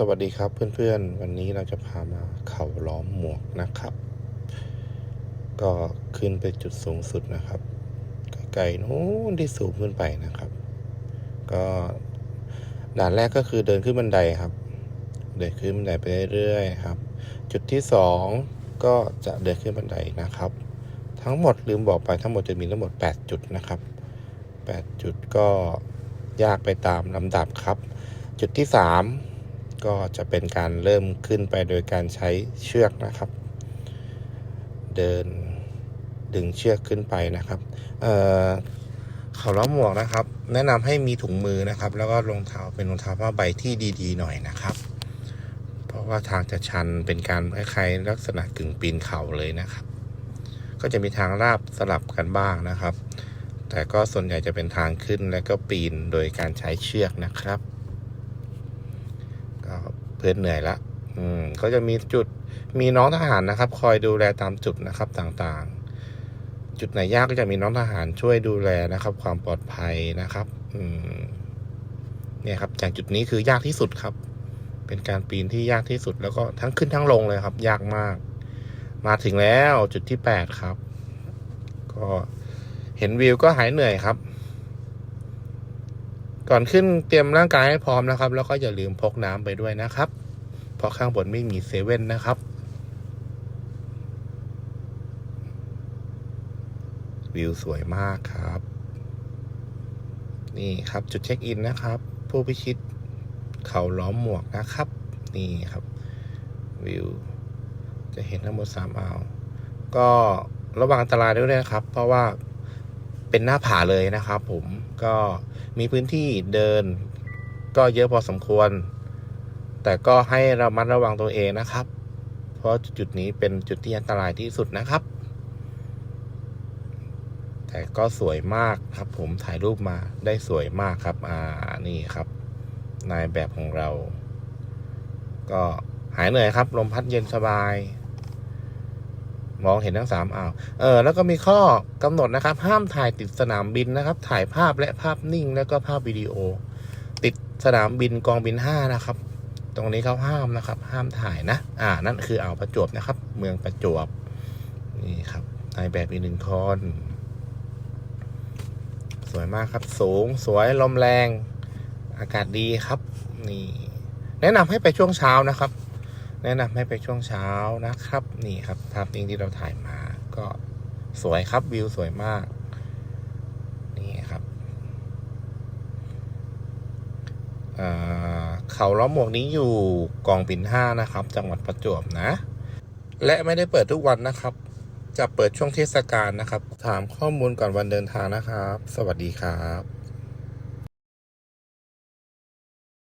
สวัสดีครับเพื่อนๆ วันนี้เราจะพามาเข่าล้อมหมวกนะครับ ก็ขึ้นไปจุดสูงสุดนะครับไกลๆนู้นที่สูงขึ้นไปนะครับ ก็ด่านแรกก็คือเดินขึ้นบันไดครับ เดินขึ้นบันไดไปเรื่อยๆครับ จุดที่สองก็จะเดินขึ้นบันไดนะครับ ทั้งหมดลืมบอกไปทั้งหมดจะมีทั้งหมด 8 จุดนะครับ 8 จุดก็ยากไปตามลำดับครับ จุดที่ 3 ก็จะเป็นการเริ่มขึ้นไปโดยการใช้เชือกนะครับ เดินดึงเชือกขึ้นไปนะครับ เอ่อเขาล้อมหมวกนะครับ แนะนำให้มีถุงมือนะครับ แล้วก็รองเท้าเป็นรองเท้าผ้าใบที่ดีๆ หน่อยนะครับ เพราะว่าทางจะชันเป็นการคล้ายๆลักษณะกึ่งปีนเขาเลยนะครับ ก็จะมีทางราบสลับกันบ้างนะครับ แต่ก็ส่วนใหญ่จะเป็นทางขึ้นและก็ปีนโดยการใช้เชือกนะครับ เพื่อนเหนื่อยละอืมก็จะมีจุดมีน้องทหารนะครับ คอยดูแลตามจุดนะครับต่างๆ จุดไหนยากก็จะมีน้องทหารช่วยดูแลนะครับ ความปลอดภัยนะครับ อืมเนี่ยครับจากจุดนี้คือยากที่สุดครับ เป็นการปีนที่ยากที่สุดแล้วก็ทั้งขึ้นทั้งลงเลยครับ ยากมาก มาถึงแล้วจุดที่แปดครับ ก็เห็นวิวก็หายเหนื่อยครับ ก่อนขึ้นเตรียมร่างกายให้พร้อมนะครับ แล้วก็อย่าลืมพกน้ำไปด้วยนะครับ เพราะข้างบนไม่มีเซเว่นนะครับ วิวสวยมากครับ นี่ครับจุดเช็คอินนะครับ ผู้พิชิตเขาล้อมหมวกนะครับ นี่ครับ วิว จะเห็นทั้งหมดสามอ่าวก็ระวังอันตรายด้วยนะครับ เพราะว่า เป็นหน้าผาเลยนะครับ ผมก็มีพื้นที่เดิน ก็เยอะพอสมควร แต่ก็ให้ระมัดระวังตัวเองนะครับ เพราะจุดนี้เป็นจุดที่อันตรายที่สุดนะครับ แต่ก็สวยมากครับ ผมถ่ายรูปมาได้สวยมากครับ อ่านี่ครับ นายแบบของเรา ก็หายเหนื่อยครับ ลมพัดเย็นสบาย มองเห็นทั้งสามอ่าวเออแล้วก็มีข้อกำหนดนะครับ ห้ามถ่ายติดสนามบินนะครับ ถ่ายภาพและภาพนิ่ง แล้วก็ภาพวิดีโอ ติดสนามบินกองบินห้านะครับ ตรงนี้เขาห้ามนะครับ ห้ามถ่ายนะ อ่า นั่นคืออ่าวประจวบนะครับ เมืองประจวบนี่ครับนายแบบอีกหนึ่งคนสวยมากครับ สูงสวยลมแรง อากาศดีครับ นี่ แนะนำให้ไปช่วงเช้านะครับ แนะนำให้ไปช่วงเช้านะครับ นี่ครับภาพนิ่งที่เราถ่ายมา ก็สวยครับวิวสวยมาก นี่ครับเขาล้อมหมวกนี้อยู่กองปิ่นห้านะครับ จังหวัดประจวบนะ และไม่ได้เปิดทุกวันนะครับ จะเปิดช่วงเทศกาลนะครับ ถามข้อมูลก่อนวันเดินทางนะครับ สวัสดีครับ